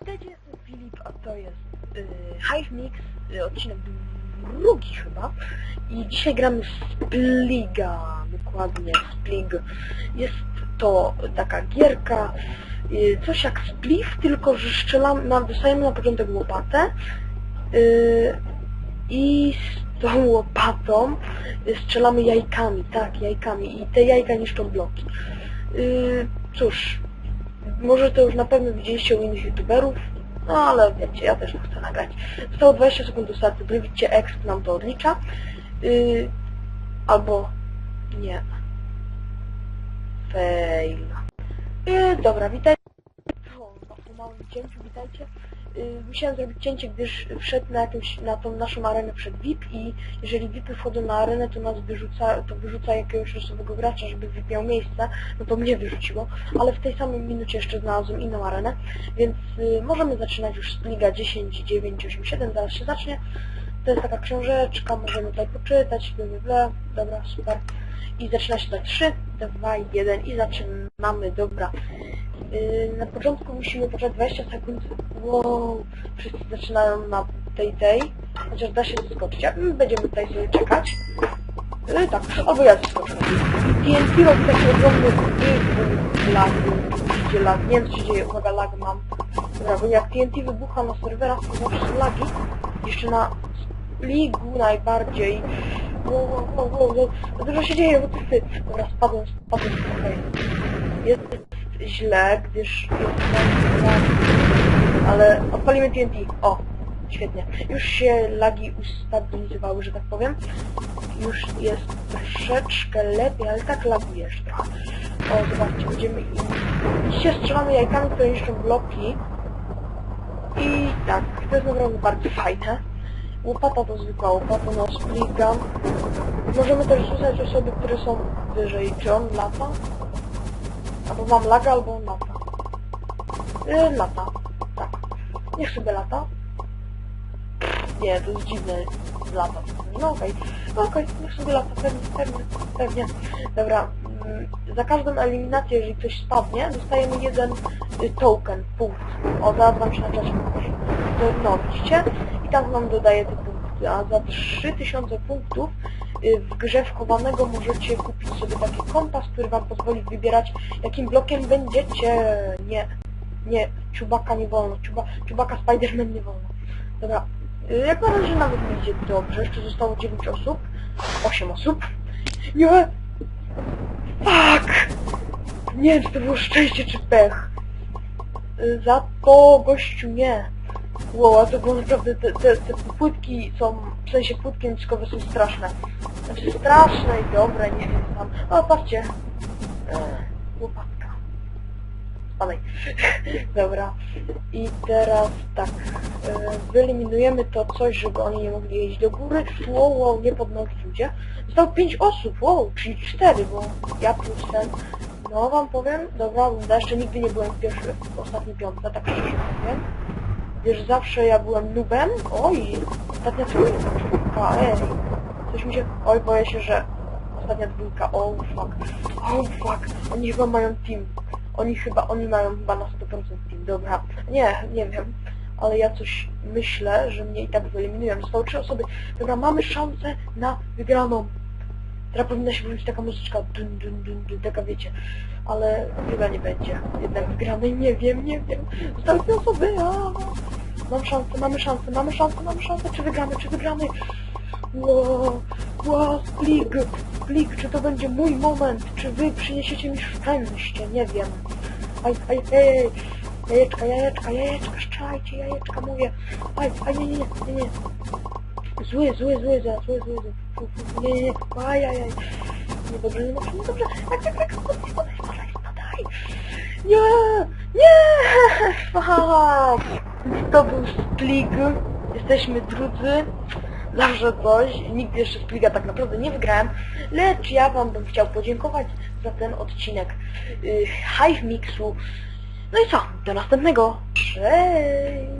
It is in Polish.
Witajcie, jestem Filip, a to jest y, Hive Mix, y, odcinek drugi chyba. I dzisiaj gramy Spliga, dokładnie Splig. Jest to taka gierka, y, coś jak Spliff, tylko że strzelamy, dostajemy na początek łopatę y, i z tą łopatą y, strzelamy jajkami, tak, jajkami i te jajka niszczą bloki. Y, cóż, może to już na pewno widzieliście u innych youtuberów, no ale wiecie, ja też chcę nagrać. Zostało 20 sekund do startu, widzicie exp nam to odlicza. Yy, albo nie. Fail. Yy, dobra, witajcie. O, po małym cięciu, witajcie. Yy, musiałem zrobić cięcie, gdyż wszedł na jakąś, na tą naszą arenę przed VIP i jeżeli VIPy wchodzą na arenę, to nas wyrzuca, to wyrzuca jakiegoś losowego gracza, żeby VIP miał miejsce, no to mnie wyrzuciło, ale w tej samej minucie jeszcze znalazłem inną arenę, więc y, możemy zaczynać już Liga 10, 9, 8, 7, zaraz się zacznie. To jest taka książeczka, możemy tutaj poczytać, bla, bla, bla. dobra, super. I zaczyna się za 3, 2, 1 i zaczynamy, dobra. Yy, na początku musimy poczekać 20 sekund. Wow, wszyscy zaczynają na tej, tej. Chociaż da się zaskoczyć. Będziemy tutaj sobie czekać. Yy, tak, albo ja zaskoczę. TNT robi taki ogromny wybuch lag. Widzicie lag. Nie wiem co się dzieje, uwaga, lag mam. Dobra, bo jak TNT wybucha na serwerach, to zawsze lagi. Jeszcze na Ligu najbardziej. Wow, wow, wow, wow, Dużo się dzieje, bo ty, ty. Dobra, spadłem, spadłem. Jest źle, gdyż jest. Ale odpalimy TNT. O, świetnie. Już się lagi ustabilizowały, że tak powiem. Już jest troszeczkę lepiej, ale tak laguje jeszcze. O, zobaczcie, będziemy... Dzisiaj strzelamy jajkami, które niszczą bloki. I tak, to jest naprawdę bardzo fajne. Łopata to zwykła łopata, no split gun. Możemy też rzucać osoby, które są wyżej. Czy on lata? Albo mam laga, albo lata. Yy, lata. Tak. Niech sobie lata. Nie, to jest dziwne. Lata. No okej. No okej, niech sobie lata. Pewnie, pewnie, pewnie. Dobra. mm, Za każdą eliminację, jeżeli ktoś spadnie, dostajemy jeden y, token, punkt. O, zaraz wam się na czasie no, widzicie? I tam nam dodaje te punkty. A za 3000 punktów w grze wchowanego możecie kupić sobie taki kompas, który wam pozwoli wybierać, jakim blokiem będziecie. Nie, nie, czubaka nie wolno. Czuba, czubaka Spiderman nie wolno. Dobra. y, Jak na razie nawet idzie dobrze. Jeszcze zostało 9 osób. 8 osób. Nie! Fuck! Nie wiem, czy to było szczęście czy pech. Y, Za to gościu nie. Wow, a to było naprawdę, te, te, te płytki są, w sensie płytki niskowe są straszne. Znaczy straszne i dobre, nie wiem tam. O, patrzcie. E, łopatka. Spadaj. Dobra. I teraz tak. E, wyeliminujemy to coś, żeby oni nie mogli jeździć do góry. Wow, wow, nie pod nogi ludzie. Zostało 5 osób, wow, czyli 4, bo ja plus ten. No wam powiem, dobra, runda, jeszcze nigdy nie byłem pierwszy, w ostatniej piątce, tak szczerze powiem. Wiesz, zawsze ja byłem nubem. Oj, ostatnia trójka, ej. Coś mi się... Oj, boję się, że ostatnia dwójka, oh fuck. Oh fuck, oni chyba mają team. Oni chyba, oni mają chyba na 100% team, dobra. Nie, nie wiem. Ale ja coś myślę, że mnie i tak wyeliminują. Zostały trzy osoby. Dobra, mamy szansę na wygraną. Teraz powinna się wrócić taka muzyczka, dun, dun, dun, dun, taka wiecie. Ale chyba nie będzie. Jednak wygranej, nie wiem, nie wiem. Zostały dwie osoby, a... Mam szansę, mamy szansę, mamy szansę, mamy szansę, czy wygramy, czy wygramy. Wow, wow, Splig, Splig, czy to będzie mój moment, czy wy przyniesiecie mi szczęście, nie wiem. Aj, aj, ej, jajeczka, jajeczka, jajeczka, strzelajcie, jajeczka, mówię. Aj, aj, nie, nie, nie, nie, nie. Zły, zły, zły, zły, zły, zły, zły. Nie, nie, nie, aj, aj, aj. Niedobrze, niedobrze, niedobrze. Tak, tak, tak, spadaj, spadaj, spadaj, spadaj. Nie, nie, fuck. To był Splig. Jesteśmy drudzy. Zawsze coś. Nigdy jeszcze Spliga tak naprawdę nie wygrałem. Lecz ja wam bym chciał podziękować za ten odcinek yy, Hive Mixu. No i co? Do następnego. Cześć!